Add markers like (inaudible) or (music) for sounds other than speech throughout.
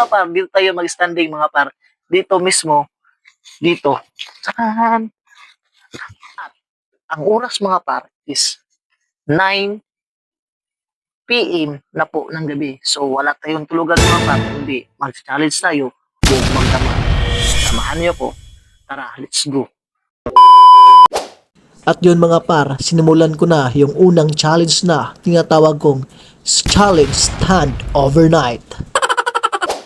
mga par, dito tayo mag-standing mga par. Dito mismo, dito. Saan? At ang oras mga par is 9 PM na po ng gabi. So wala tayong tulugan mga par, hindi mag-challenge tayo buong magdamag. Samahan niyo po. Tara, let's go. At yun mga par, sinimulan ko na yung unang challenge na tinatawag kong Challenge Stand Overnight.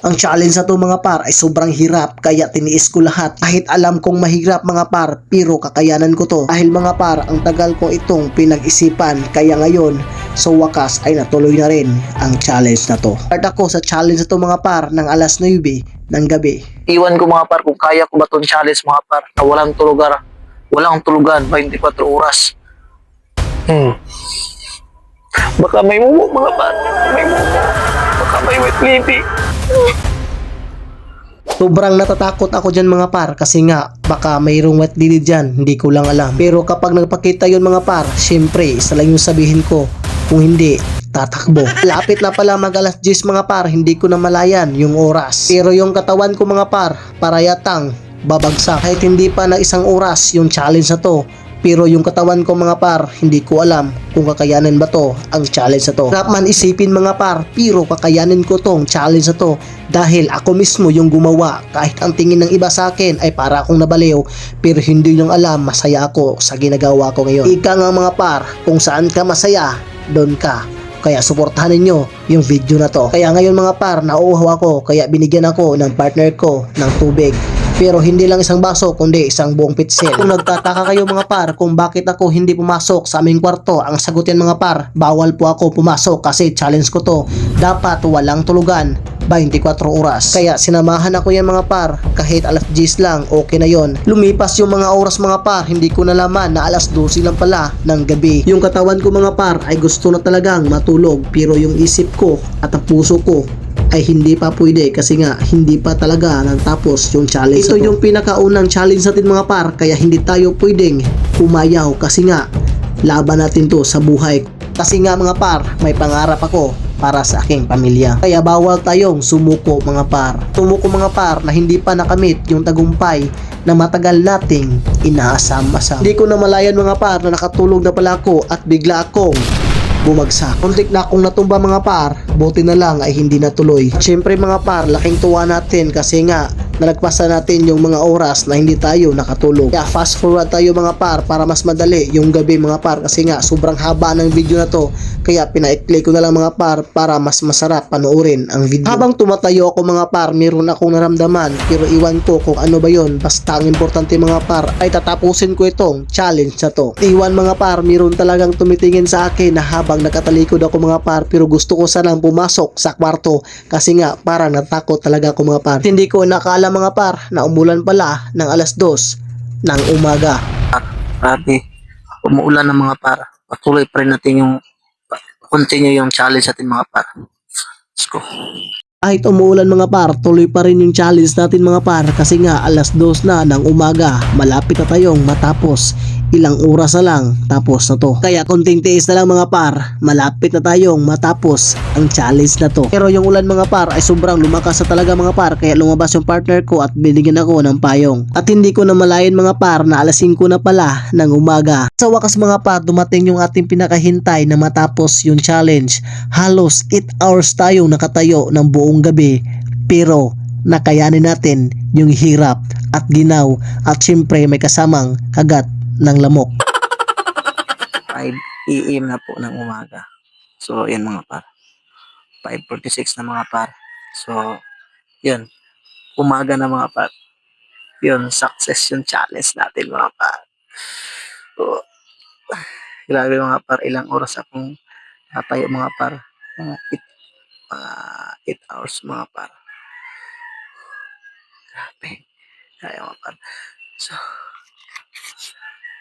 Ang challenge na to mga par ay sobrang hirap kaya tiniis ko lahat kahit alam kong mahirap mga par pero kakayanan ko to dahil mga par ang tagal ko itong pinag-isipan kaya ngayon sa wakas ay natuloy na rin ang challenge na to. Start ako sa challenge na to mga par ng alas 9 ng gabi. Iwan ko mga par kung kaya ko ba itong challenge mga par na walang tulugan. Walang tulugan, 24 oras. Hmm. Baka may mga par. May mumu. May wet lady. Sobrang natatakot ako dyan mga par kasi nga baka mayroong wet lily dyan, hindi ko lang alam. Pero kapag nagpakita yon mga par, syempre isa lang yung sabihin ko, kung hindi, tatakbo. (laughs) Lapit na pala mag alas 10 mga par, hindi ko na malayan yung oras. Pero yung katawan ko mga par, para yatang babagsak. Kahit hindi pa na isang oras yung challenge na to, pero yung katawan ko mga par, hindi ko alam kung kakayanin ba to ang challenge na to. Sarap man isipin mga par, pero kakayanin ko tong challenge na to dahil ako mismo yung gumawa. Kahit ang tingin ng iba sa akin ay para akong nabaliw, pero hindi yung alam masaya ako sa ginagawa ko ngayon. Ika nga mga par, kung saan ka masaya, doon ka. Kaya suportahan ninyo yung video na to. Kaya ngayon mga par, nauuhaw ako kaya binigyan ako ng partner ko ng tubig. Pero hindi lang isang baso kundi isang buong pitsil. Kung nagtataka kayo mga par kung bakit ako hindi pumasok sa aming kwarto, ang sagutin mga par, bawal po ako pumasok kasi challenge ko to. Dapat walang tulugan. 24 oras. Kaya sinamahan ako yan mga par. Kahit alas 10 lang, okay na yon. Lumipas yung mga oras mga par, hindi ko nalaman na alas 12 lang pala ng gabi. Yung katawan ko mga par ay gusto na talagang matulog. Pero yung isip ko at ang puso ko ay hindi pa pwede kasi nga hindi pa talaga nagtapos yung challenge Ito yung pinakaunang challenge natin mga par kaya hindi tayo pwedeng pumayaw kasi nga laban natin to sa buhay. Kasi nga mga par, may pangarap ako para sa aking pamilya. Kaya bawal tayong sumuko mga par. Sumuko mga par na hindi pa nakamit yung tagumpay na matagal nating inaasam-asam. Hindi ko na malayan mga par na nakatulog na pala ako at bigla akong bumagsak. Muntik na akong natumba mga par, buti na lang ay hindi natuloy. Siyempre mga par, laking tuwa natin kasi nga nalagpasan natin yung mga oras na hindi tayo nakatulog. Kaya fast forward tayo mga par para mas madali yung gabi mga par kasi nga sobrang haba ng video na to. Kaya pinaikli ko na lang mga par para mas masarap panoorin ang video. Habang tumatayo ako mga par, meron akong naramdaman pero iwan ko kung ano ba yon. Basta ang importante mga par ay tatapusin ko itong challenge na to. Iwan mga par, meron talagang tumitingin sa akin na habang nakatalikod ako mga par pero gusto ko sanang pumasok sa kwarto kasi nga parang natakot talaga ako mga par. Hindi ko nakala mga par na umulan pala ng alas 2 ng umaga. Grabe. Umuulan ng mga par. Patuloy pa rin natin yung continue yung challenge natin mga par. Let's go. Kahit umuulan mga par, tuloy pa rin yung challenge natin mga par kasi nga alas 2 na ng umaga, malapit na tayong matapos. Ilang oras na lang tapos na to. Kaya konting tiis na lang mga par, malapit na tayong matapos ang challenge na to. Pero yung ulan mga par ay sobrang lumakas na talaga mga par kaya lumabas yung partner ko at binigyan ako ng payong. At hindi ko na malayan mga par na alas 5 na pala ng umaga. Sa wakas mga par, dumating yung ating pinakahintay na matapos yung challenge. Halos 8 hours tayong nakatayo ng buong gabi pero nakayanin natin yung hirap at ginaw at syempre may kasamang kagat ng lamok. (laughs) 5 AM na po ng umaga. So, yan mga par. 5.46 na mga par. So, yun. Umaga na mga par. Yun, success yung challenge natin mga par. So, grabe mga par. Ilang oras akong natayo mga par. Mga 8 hours mga par. Grabe. Kaya mga par. So,